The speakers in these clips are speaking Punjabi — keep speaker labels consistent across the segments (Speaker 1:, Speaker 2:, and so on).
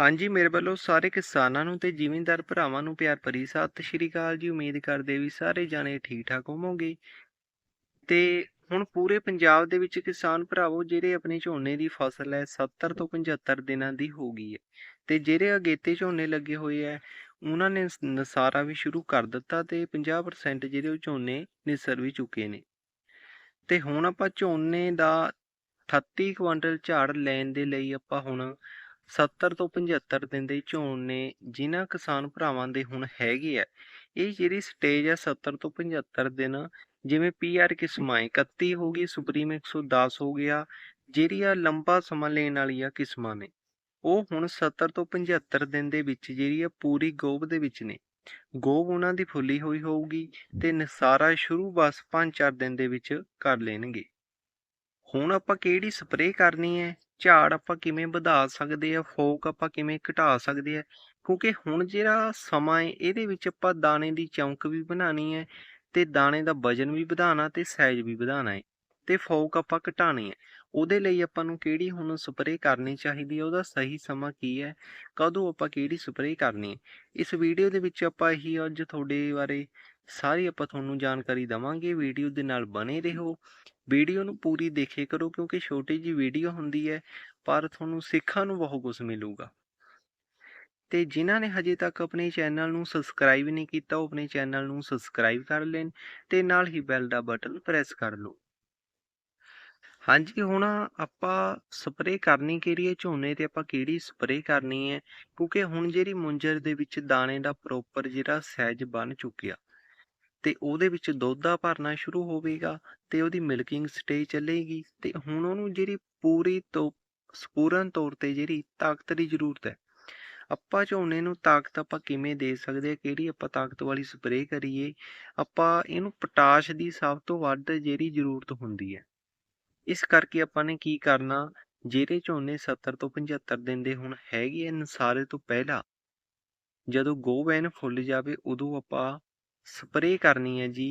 Speaker 1: ਹਾਂਜੀ, ਮੇਰੇ ਵੱਲੋਂ ਸਾਰੇ ਕਿਸਾਨਾਂ ਨੂੰ ਤੇ ਜ਼ਿਮੀਂਦਾਰ ਭਰਾਵਾਂ ਨੂੰ ਪਿਆਰ ਭਰੀ ਸਤਿ ਸ਼੍ਰੀ ਅਕਾਲ ਜੀ। ਉਮੀਦ ਕਰਦੇ ਵੀ ਸਾਰੇ ਜਾਣੇ ਠੀਕ ਠਾਕ ਹੋਵੋਗੇ। ਤੇ ਹੁਣ ਪੂਰੇ ਪੰਜਾਬ ਦੇ ਵਿੱਚ ਕਿਸਾਨ ਭਰਾਵੋ, ਜਿਹੜੇ ਆਪਣੇ ਝੋਨੇ ਦੀ ਫਸਲ ਹੈ 70 ਤੋਂ 75 ਦਿਨਾਂ ਦੀ ਹੋ ਗਈ ਹੈ। ਤੇ ਜਿਹੜੇ ਅਗੇਤੇ ਝੋਨੇ ਲੱਗੇ ਹੋਏ ਹੈ, ਉਹਨਾਂ ਨੇ ਨਸਾਰਾ ਵੀ ਸ਼ੁਰੂ ਕਰ ਦਿੱਤਾ ਤੇ 50% ਜਿਹੜੇ ਉਹ ਝੋਨੇ ਨਿਸਰ ਵੀ ਚੁੱਕੇ ਨੇ। ਤੇ ਹੁਣ ਆਪਾਂ ਝੋਨੇ ਦਾ 38 ਕੁਇੰਟਲ ਝਾੜ ਲੈਣ ਦੇ ਲਈ ਆਪਾਂ ਹੁਣ 70 ਤੋਂ 75 ਦਿਨ ਦੇ ਝੋਨੇ ਜਿਨ੍ਹਾਂ ਕਿਸਾਨ ਭਰਾਵਾਂ ਦੇ ਹੁਣ ਹੈਗੇ ਆ। ਇਹ ਜਿਹੜੀ ਸਟੇਜ ਆ 70 ਤੋਂ 75 ਦਿਨ, ਜਿਵੇਂ ਪੀਆਰ ਕਿਸਮਾਂ ਹੈ 31 ਹੋ ਗਈ ਸੁਪਰੀਮ 110 ਹੋ ਗਿਆ, ਜਿਹੜੀ ਆ ਲੰਬਾ ਸਮਾਂ ਲੈਣ ਵਾਲੀ ਆ ਕਿਸਮਾਂ ਨੇ। ਉਹ ਹੁਣ 70 ਤੋਂ 75 ਦਿਨ ਦੇ ਵਿੱਚ ਜਿਹੜੀ ਆ ਪੂਰੀ ਗੋਬ ਦੇ ਵਿੱਚ ਨੇ। ਗੋਬ ਉਹਨਾਂ ਦੀ ਫੁੱਲੀ ਹੋਈ ਹੋਊਗੀ ਤੇ ਨਸਾਰਾ ਸ਼ੁਰੂ ਬਸ 5-4 ਦਿਨ ਦੇ ਵਿੱਚ ਕਰ ਲੈਣਗੇ। ਹੁਣ ਆਪਾਂ ਕਿਹੜੀ ਸਪਰੇਅ ਕਰਨੀ ਹੈ? ਝਾੜ ਆਪਾਂ ਕਿਵੇਂ ਵਧਾ ਸਕਦੇ ਆ? ਫੋਕ ਆਪਾਂ ਕਿਵੇਂ ਘਟਾ ਸਕਦੇ ਆ? ਕਿਉਂਕਿ ਹੁਣ ਜਿਹੜਾ ਸਮਾਂ ਹੈ, ਇਹਦੇ ਵਿੱਚ ਆਪਾਂ ਦਾਣੇ ਦੀ ਚੌਂਕ ਵੀ ਬਣਾਉਣੀ ਹੈ ਤੇ ਦਾਣੇ ਦਾ ਵਜਨ ਵੀ ਵਧਾਉਣਾ ਤੇ ਸਾਈਜ਼ ਵੀ ਵਧਾਉਣਾ ਹੈ ਤੇ ਫੋਕ ਆਪਾਂ ਘਟਾਣੀ ਹੈ। ਉਹਦੇ ਲਈ ਆਪਾਂ ਨੂੰ ਕਿਹੜੀ ਹੁਣ ਸਪਰੇਅ ਕਰਨੀ ਚਾਹੀਦੀ ਹੈ? ਉਹਦਾ ਸਹੀ ਸਮਾਂ ਕੀ ਹੈ? ਕਦੋਂ ਆਪਾਂ ਕਿਹੜੀ ਸਪਰੇਅ ਕਰਨੀ ਹੈ? ਇਸ ਵੀਡੀਓ ਦੇ ਵਿੱਚ ਆਪਾਂ ਇਹੀ ਅੱਜ ਤੁਹਾਡੇ ਬਾਰੇ ਸਾਰੀ ਆਪਾਂ ਤੁਹਾਨੂੰ ਜਾਣਕਾਰੀ ਦਵਾਂਗੇ। ਵੀਡੀਓ ਦੇ ਨਾਲ ਬਣੇ ਰਹੋ। ਵੀਡੀਓ ਨੂੰ ਪੂਰੀ ਦੇਖੇ ਕਰੋ ਕਿਉਂਕਿ ਛੋਟੀ ਜੀ ਵੀਡੀਓ ਹੁੰਦੀ ਹੈ, ਪਰ ਤੁਹਾਨੂੰ ਸਿੱਖਣ ਨੂੰ ਬਹੁਤ ਕੁਝ ਮਿਲੂਗਾ। ਤੇ ਜਿਨ੍ਹਾਂ ਨੇ ਹਜੇ ਤੱਕ ਆਪਣੇ ਚੈਨਲ ਨੂੰ ਸਬਸਕ੍ਰਾਈਬ ਨਹੀਂ ਕੀਤਾ, ਉਹ ਆਪਣੇ ਚੈਨਲ ਨੂੰ ਸਬਸਕ੍ਰਾਈਬ ਕਰ ਲੈਣ ਤੇ ਨਾਲ ਹੀ ਬੈਲ ਦਾ ਬਟਨ ਪ੍ਰੈਸ ਕਰ ਲਓ। ਹਾਂਜੀ, ਹੁਣ ਆਪਾਂ ਸਪਰੇਅ ਕਰਨੀ ਕਿਹੜੀ ਹੈ, ਝੋਨੇ ਤੇ ਆਪਾਂ ਕਿਹੜੀ ਸਪਰੇਅ ਕਰਨੀ ਹੈ? ਕਿਉਂਕਿ ਹੁਣ ਜਿਹੜੀ ਮੁੰਜਰ ਦੇ ਵਿੱਚ ਦਾਣੇ ਦਾ ਪ੍ਰੋਪਰ ਜਿਹੜਾ ਸਾਈਜ਼ ਬਣ ਚੁੱਕਿਆ। ਤੇ ਉਹਦੇ ਵਿੱਚ ਦੁੱਧ ਦਾ ਭਰਨਾ ਸ਼ੁਰੂ ਹੋਵੇਗਾ ਤੇ ਉਹਦੀ ਮਿਲਕਿੰਗ ਸਟੇਜ ਚੱਲੇਗੀ ਤੇ ਹੁਣ ਉਹਨੂੰ ਜਿਹੜੀ ਪੂਰੀ ਤੋਂ ਸਪੂਰਨ ਤੌਰ ਤੇ ਜਿਹੜੀ ਤਾਕਤ ਦੀ ਜ਼ਰੂਰਤ ਹੈ, ਆਪਾਂ ਝੋਨੇ ਨੂੰ ਤਾਕਤ ਆਪਾਂ ਕਿਵੇਂ ਦੇ ਸਕਦੇ ਆ ਕਿਹੜੀ ਆਪਾਂ ਤਾਕਤ ਵਾਲੀ ਸਪਰੇਅ ਕਰੀਏ, ਆਪਾਂ ਇਹਨੂੰ ਪੋਟਾਸ਼ ਦੀ ਸਭ ਤੋਂ ਵੱਧ ਜਿਹੜੀ ਜ਼ਰੂਰਤ ਹੁੰਦੀ ਹੈ। ਇਸ ਕਰਕੇ ਆਪਾਂ ਨੇ ਕੀ ਕਰਨਾ, ਜਿਹੜੇ ਝੋਨੇ 70 ਤੋਂ 75 ਦਿਨ ਦੇ ਹੁਣ ਹੈਗੇ ਆ, ਨਸਾਰੇ ਤੋਂ ਪਹਿਲਾਂ, ਜਦੋਂ ਗੋਬੈਨ ਫੁੱਲ ਜਾਵੇ ਉਦੋਂ ਆਪਾਂ ਸਪਰੇਅ ਕਰਨੀ ਹੈ ਜੀ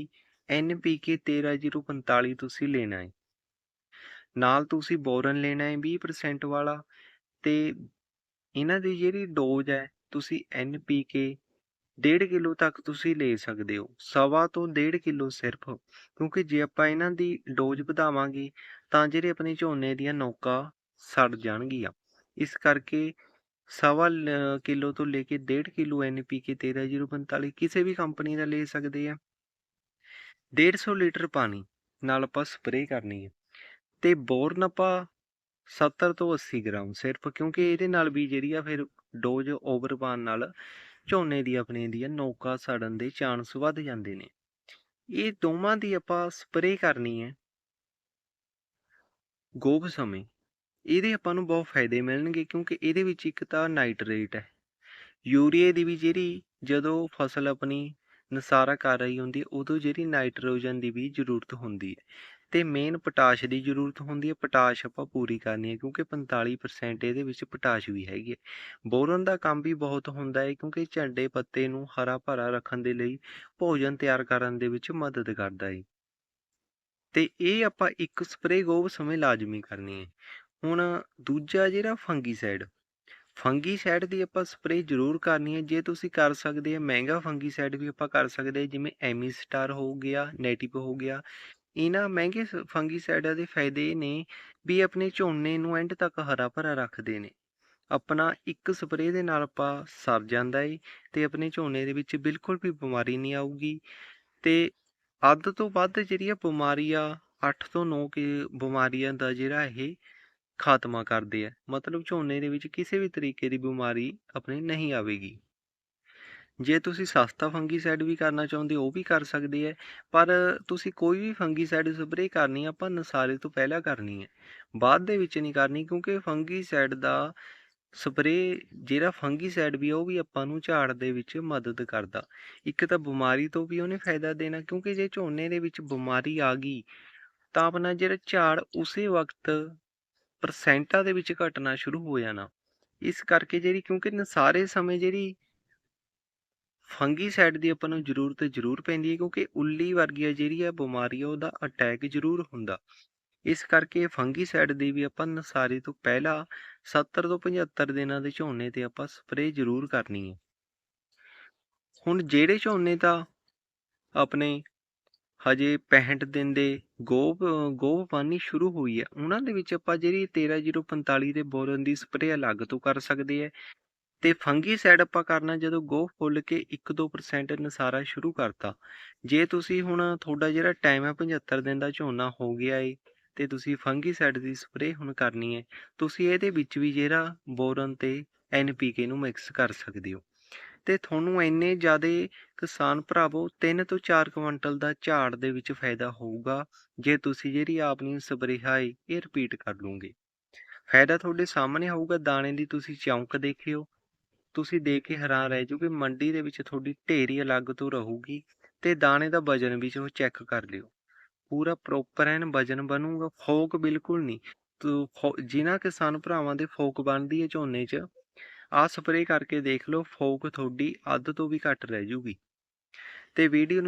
Speaker 1: NPK 13045 ਤੁਸੀਂ ਲੈਣਾ ਹੈ। ਨਾਲ ਤੁਸੀਂ ਬੋਰਨ ਲੈਣਾ ਹੈ 20% ਵਾਲਾ ਤੇ ਇਹਨਾਂ ਦੀ ਜਿਹੜੀ ਡੋਜ਼ ਹੈ, ਤੁਸੀਂ ਐਨ ਪੀ ਕੇ 1.5 ਕਿਲੋ ਤੱਕ ਤੁਸੀਂ ਲੈ ਸਕਦੇ ਹੋ। ਸਵਾ ਤੋਂ 1.5 ਕਿਲੋ ਸਿਰਫ, ਕਿਉਂਕਿ ਜੇ ਆਪਾਂ ਇਹਨਾਂ ਦੀ ਡੋਜ਼ ਵਧਾਵਾਂਗੇ ਤਾਂ ਜਿਹੜੇ ਆਪਣੇ ਝੋਨੇ ਦੀਆਂ ਨੌਕਾ ਸੜ ਜਾਣਗੀਆਂ। ਇਸ ਕਰਕੇ ਸਵਾ ਲ- ਕਿਲੋ ਤੋਂ ਲੈ ਕੇ 1.5 ਕਿਲੋ NPK 13045 ਕਿਸੇ ਵੀ ਕੰਪਨੀ ਦਾ ਲੈ ਸਕਦੇ ਆ। 150 ਲੀਟਰ ਪਾਣੀ ਨਾਲ ਆਪਾਂ ਸਪਰੇਅ ਕਰਨੀ ਹੈ ਤੇ ਬੋਰਨ ਆਪਾਂ 70 ਤੋਂ 80 ਗ੍ਰਾਮ ਸਿਰਫ, ਕਿਉਂਕਿ ਇਹਦੇ ਨਾਲ ਵੀ ਜਿਹੜੀ ਆ ਫਿਰ ਡੋਜ਼ ਓਵਰ ਪਾਉਣ ਨਾਲ ਝੋਨੇ ਦੀ ਆਪਣੇ ਦੀ ਨੌਕਾ ਸੜਨ ਦੇ ਚਾਂਸ ਵੱਧ ਜਾਂਦੇ ਨੇ। ਇਹ ਦੋਵਾਂ ਦੀ ਆਪਾਂ ਸਪਰੇਅ ਕਰਨੀ ਹੈ ਗੋਭ ਸਮੇਂ ਇਹਦੇ ਆਪਾਂ ਨੂੰ ਬਹੁਤ ਫਾਇਦੇ ਮਿਲਣਗੇ ਕਿਉਂਕਿ ਇਹਦੇ ਵਿੱਚ ਇੱਕ ਤਾਂ ਨਾਈਟ੍ਰੇਟ ਹੈ। ਯੂਰੀਏ ਦੀ ਵੀ ਜਿਹੜੀ ਜਦੋਂ ਫਸਲ ਆਪਣੀ ਨਸਾਰਾ ਕਰ ਰਹੀ ਹੁੰਦੀ ਹੈ, ਉਦੋਂ ਜਿਹੜੀ ਨਾਈਟ੍ਰੋਜਨ ਦੀ ਵੀ ਜ਼ਰੂਰਤ ਹੁੰਦੀ ਹੈ। ਤੇ ਮੇਨ ਪੋਟਾਸ਼ ਦੀ ਜ਼ਰੂਰਤ ਹੁੰਦੀ ਹੈ, ਪੋਟਾਸ਼ ਆਪਾਂ ਪੂਰੀ ਕਰਨੀ ਹੈ ਕਿਉਂਕਿ 45% ਇਹਦੇ ਵਿੱਚ ਪੋਟਾਸ਼ ਵੀ ਹੈਗੀ ਹੈ। ਬੋਰਨ ਦਾ ਕੰਮ ਵੀ ਬਹੁਤ ਹੁੰਦਾ ਹੈ ਕਿਉਂਕਿ ਝੰਡੇ ਪੱਤੇ ਨੂੰ ਹਰਾ ਭਰਾ ਰੱਖਣ ਦੇ ਲਈ ਭੋਜਨ ਤਿਆਰ ਕਰਨ ਦੇ ਵਿੱਚ ਮਦਦ ਕਰਦਾ ਹੈ। ਤੇ ਇਹ ਆਪਾਂ ਇੱਕ ਸਪਰੇ ਗੋਬ ਸਮੇਂ ਲਾਜ਼ਮੀ ਕਰਨੀ ਹੈ। ਹੁਣ ਦੂਜਾ ਜਿਹੜਾ ਫੰਗੀਸਾਈਡ ਫੰਗੀਸਾਈਡ ਦੀ ਆਪਾਂ ਸਪਰੇਅ ਜ਼ਰੂਰ ਕਰਨੀ ਹੈ। ਜੇ ਤੁਸੀਂ ਕਰ ਸਕਦੇ ਆ, ਮਹਿੰਗਾ ਫੰਗੀਸਾਈਡ ਵੀ ਆਪਾਂ ਕਰ ਸਕਦੇ ਹਾਂ ਜਿਵੇਂ ਐਮੀਸਟਾਰ ਹੋ ਗਿਆ, ਨੈਟਿਵ ਹੋ ਗਿਆ। ਇਹਨਾਂ ਮਹਿੰਗੇ ਫੰਗੀਸਾਈਡਾਂ ਦੇ ਫਾਇਦੇ ਇਹ ਨੇ ਵੀ ਆਪਣੇ ਝੋਨੇ ਨੂੰ ਐਂਡ ਤੱਕ ਹਰਾ ਭਰਾ ਰੱਖਦੇ ਨੇ। ਆਪਣਾ ਇੱਕ ਸਪਰੇਅ ਦੇ ਨਾਲ ਆਪਾਂ ਸਰ ਜਾਂਦਾ ਏ ਤੇ ਆਪਣੇ ਝੋਨੇ ਦੇ ਵਿੱਚ ਬਿਲਕੁਲ ਵੀ ਬਿਮਾਰੀ ਨਹੀਂ ਆਊਗੀ। ਤੇ ਅੱਧ ਤੋਂ ਵੱਧ ਜਿਹੜੀ ਆ ਬਿਮਾਰੀ ਆ 8 ਤੋਂ 9 ਕਿ ਬਿਮਾਰੀਆਂ ਦਾ ਜਿਹੜਾ ਇਹ ਖਾਤਮਾ ਕਰਦੇ ਹੈ ਮਤਲਬ ਝੋਨੇ ਦੇ ਵਿੱਚ ਕਿਸੇ ਵੀ ਤਰੀਕੇ ਦੀ ਬਿਮਾਰੀ ਆਪਣੇ ਨਹੀਂ ਆਵੇਗੀ। ਜੇ ਤੁਸੀਂ ਸਸਤਾ ਫੰਗੀਸਾਈਡ ਵੀ ਕਰਨਾ ਚਾਹੁੰਦੇ ਹੋ, ਉਹ ਵੀ ਕਰ ਸਕਦੇ ਹੈ ਪਰ ਤੁਸੀਂ ਕੋਈ ਵੀ ਫੰਗੀਸਾਈਡ ਸਪਰੇਅ ਕਰਨੀ ਆਪਾਂ ਨਸਾਰੇ ਤੋਂ ਪਹਿਲਾਂ ਕਰਨੀ ਹੈ ਬਾਅਦ ਦੇ ਵਿੱਚ ਨਹੀਂ ਕਰਨੀ, ਕਿਉਂਕਿ ਫੰਗੀਸਾਈਡ ਦਾ ਸਪਰੇਅ, ਜਿਹੜਾ ਫੰਗੀਸਾਈਡ ਵੀ ਉਹ ਵੀ ਆਪਾਂ ਨੂੰ ਝਾੜ ਦੇ ਵਿੱਚ ਮਦਦ ਕਰਦਾ। ਇੱਕ ਤਾਂ ਬਿਮਾਰੀ ਤੋਂ ਵੀ ਉਹਨੇ ਫਾਇਦਾ ਦੇਣਾ, ਕਿਉਂਕਿ ਜੇ ਝੋਨੇ ਦੇ ਵਿੱਚ ਬਿਮਾਰੀ ਆ ਗਈ, ਤਾਂ ਆਪਣਾ ਜਿਹੜਾ ਝਾੜ ਉਸੇ ਵਕਤ ਪਰਸੈਂਟਾਂ ਦੇ ਵਿੱਚ ਘਟਣਾ ਸ਼ੁਰੂ ਹੋ ਜਾਣਾ। ਇਸ ਕਰਕੇ ਜਿਹੜੀ ਕਿਉਂਕਿ ਨਸਾਰੇ ਸਮੇਂ ਜਿਹੜੀ ਫੰਗੀਸਾਈਡ ਦੀ ਆਪਾਂ ਨੂੰ ਜ਼ਰੂਰਤ ਜ਼ਰੂਰ ਪੈਂਦੀ ਹੈ ਕਿਉਂਕਿ ਉੱਲੀ ਵਰਗੀ ਜਿਹੜੀ ਆ ਬਿਮਾਰੀ ਆ ਉਹਦਾ ਅਟੈਕ ਜ਼ਰੂਰ ਹੁੰਦਾ। ਇਸ ਕਰਕੇ ਫੰਗੀਸਾਈਡ ਦੀ ਵੀ ਆਪਾਂ ਨਸਾਰੀ ਤੋਂ ਪਹਿਲਾਂ 70 ਤੋਂ 75 ਦਿਨਾਂ ਦੇ ਝੋਨੇ ਤੇ ਆਪਾਂ ਸਪਰੇਅ ਜ਼ਰੂਰ ਕਰਨੀ ਹੈ। ਹੁਣ ਜਿਹੜੇ ਝੋਨੇ ਤਾਂ ਆਪਣੇ ਹਜੇ 65 ਦਿਨ ਦੇ ਗੋਭ ਗੋਭ ਪਾਣੀ ਸ਼ੁਰੂ ਹੋਈ ਹੈ। ਉਹਨਾਂ ਦੇ ਵਿੱਚ ਆਪਾਂ ਜਿਹੜੀ 13045 ਦੇ ਬੋਰਨ ਦੀ ਸਪਰੇਅ ਅਲੱਗ ਤੋਂ ਕਰ ਸਕਦੇ ਹੈ ਤੇ ਫੰਗੀਸਾਈਡ ਆਪਾਂ ਕਰਨਾ ਜਦੋਂ ਗੋਹ ਫੁੱਲ ਕੇ 1-2% ਨਸਾਰਾ ਸ਼ੁਰੂ ਕਰਤਾ। ਜੇ ਤੁਸੀਂ ਹੁਣ ਤੁਹਾਡਾ ਜਿਹੜਾ ਟਾਈਮ ਹੈ 75 ਦਿਨ ਦਾ ਝੋਨਾ ਹੋ ਗਿਆ ਏ ਤੇ ਤੁਸੀਂ ਫੰਗੀਸਾਈਡ ਦੀ ਸਪਰੇਅ ਹੁਣ ਕਰਨੀ ਹੈ, ਤੁਸੀਂ ਇਹਦੇ ਵਿੱਚ ਵੀ ਜਿਹੜਾ ਬੋਰਨ ਤੇ ਐਨਪੀਕੇ ਨੂੰ ਮਿਕਸ ਕਰ ਸਕਦੇ ਹੋ। ਤੇ ਤੁਹਾਨੂੰ ਇੰਨੇ ਜ਼ਿਆਦਾ ਕਿਸਾਨ ਭਰਾਵੋ 3 ਤੋਂ 4 ਕੁਇੰਟਲ ਦਾ ਝਾੜ ਦੇ ਵਿੱਚ ਫਾਇਦਾ ਹੋਊਗਾ, ਜੇ ਤੁਸੀਂ ਜਿਹੜੀ ਆਪਣੀ ਸਪਰੇਹਾ ਹੈ ਇਹ ਰਿਪੀਟ ਕਰ ਲਓਗੇ। ਫਾਇਦਾ ਤੁਹਾਡੇ ਸਾਹਮਣੇ ਹੋਊਗਾ, ਦਾਣੇ ਦੀ ਤੁਸੀਂ ਚੌਂਕ ਦੇਖਿਓ। ਤੁਸੀਂ ਦੇਖ ਕੇ ਹੈਰਾਨ ਰਹਿ ਜਾਓਗੇ, ਮੰਡੀ ਦੇ ਵਿੱਚ ਤੁਹਾਡੀ ਢੇਰੀ ਅਲੱਗ ਤੋਂ ਰਹੂਗੀ ਤੇ ਦਾਣੇ ਦਾ ਵਜਨ ਵੀ ਉਹ ਚੈੱਕ ਕਰ ਲਿਓ। ਪੂਰਾ ਪ੍ਰੋਪਰ ਐਨ ਵਜਨ ਬਣੂਗਾ, ਫੋਕ ਬਿਲਕੁਲ ਨਹੀਂ। ਤੋ ਫੋ- ਜਿਨ੍ਹਾਂ ਕਿਸਾਨ ਭਰਾਵਾਂ ਦੇ ਫੋਕ ਬਣਦੀ ਹੈ ਝੋਨੇ 'ਚ ਆਹ ਸਪਰੇਅ ਕਰਕੇ ਦੇਖ ਲਓ, ਫੋਕ ਤੁਹਾਡੀ ਅੱਧ ਤੋਂ ਵੀ ਘੱਟ ਰਹਿ ਜੂਗੀ। ਤੇ ਵੀਡੀਓ ਨੂੰ